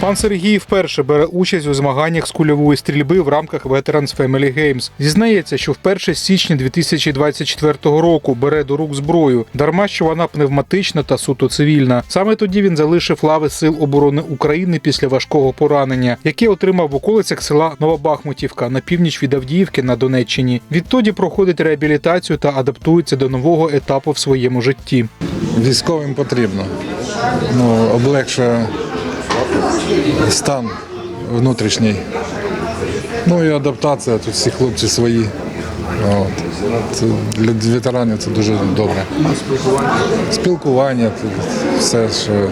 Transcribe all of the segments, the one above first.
Пан Сергій вперше бере участь у змаганнях з кульової стрільби в рамках Veterans Family Games. Зізнається, що вперше з січня 2024 року бере до рук зброю, дарма що вона пневматична та суто цивільна. Саме тоді він залишив лави Сил оборони України після важкого поранення, яке отримав в околицях села Новобахмутівка на північ від Авдіївки на Донеччині. Відтоді проходить реабілітацію та адаптується до нового етапу в своєму житті. Військовим потрібно. Ну, облегшує стан внутрішній. Ну і адаптація, тут всі хлопці свої. От. Для ветеранів це дуже добре. Спілкування, все, що.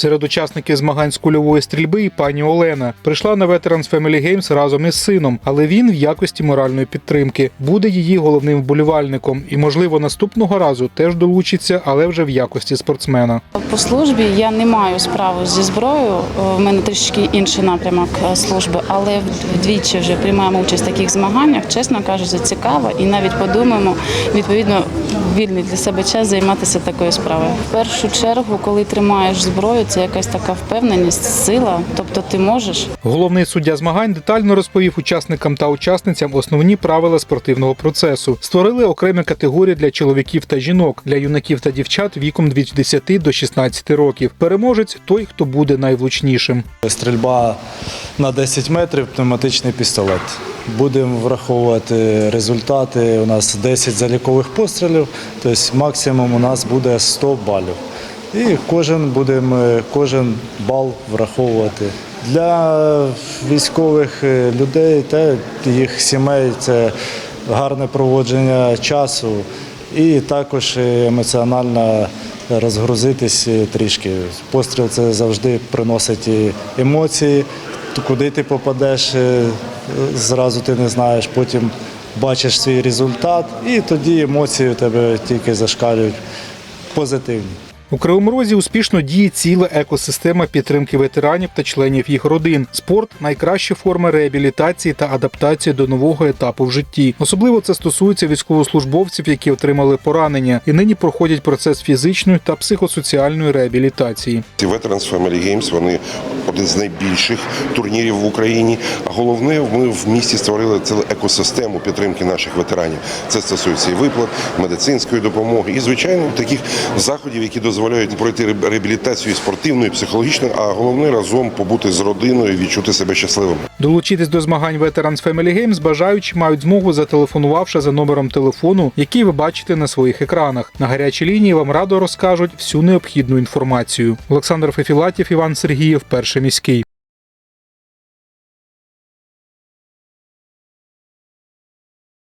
Серед учасників змагань з кульової стрільби і пані Олена прийшла на Veterans Family Games разом із сином, але він в якості моральної підтримки буде її головним вболівальником і, можливо, наступного разу теж долучиться, але вже в якості спортсмена. По службі я не маю справу зі зброєю. В мене трішки інший напрямок е, служби, але вдвічі вже приймаємо участь в таких змаганнях. Чесно кажучи, цікаво і навіть подумаємо відповідно вільний для себе час займатися такою справою. В першу чергу, коли тримаєш зброю, це якась така впевненість, сила. Тобто ти можеш. Головний суддя змагань детально розповів учасникам та учасницям основні правила спортивного процесу. Створили окремі категорії для чоловіків та жінок, для юнаків та дівчат віком від 10 до 16 років. Переможець той, хто буде найвлучнішим. Стрільба на 10 метрів, пневматичний пістолет. Будемо враховувати результати. У нас 10 залікових пострілів, тобто максимум у нас буде 100 балів. І кожен будемо кожен бал враховувати. Для військових е, людей та їх сімей це гарне проводження часу і також емоціонально розгрузитись трішки. Постріл це завжди приносить емоції. Куди ти попадеш, е, зразу ти не знаєш, потім бачиш свій результат, і тоді емоції у тебе тільки зашкалюють позитивні. У Кривому Розі успішно діє ціла екосистема підтримки ветеранів та членів їх родин. Спорт найкраща форма реабілітації та адаптації до нового етапу в житті. Особливо це стосується військовослужбовців, які отримали поранення і нині проходять процес фізичної та психосоціальної реабілітації. Ці Veterans Family Games вони один з найбільших турнірів в Україні. А головне, ми в місті створили цілу екосистему підтримки наших ветеранів. Це стосується і виплат, медицинської допомоги, і звичайно таких заходів, які дозволяють пройти реабілітацію спортивну, і психологічну, а головне разом побути з родиною, і відчути себе щасливим. Долучитись до змагань Veterans Family Games бажаючі мають змогу зателефонувавши за номером телефону, який ви бачите на своїх екранах. На гарячій лінії вам радо розкажуть всю необхідну інформацію. Олександр Фефілатів, Іван Сергієв, перший міський.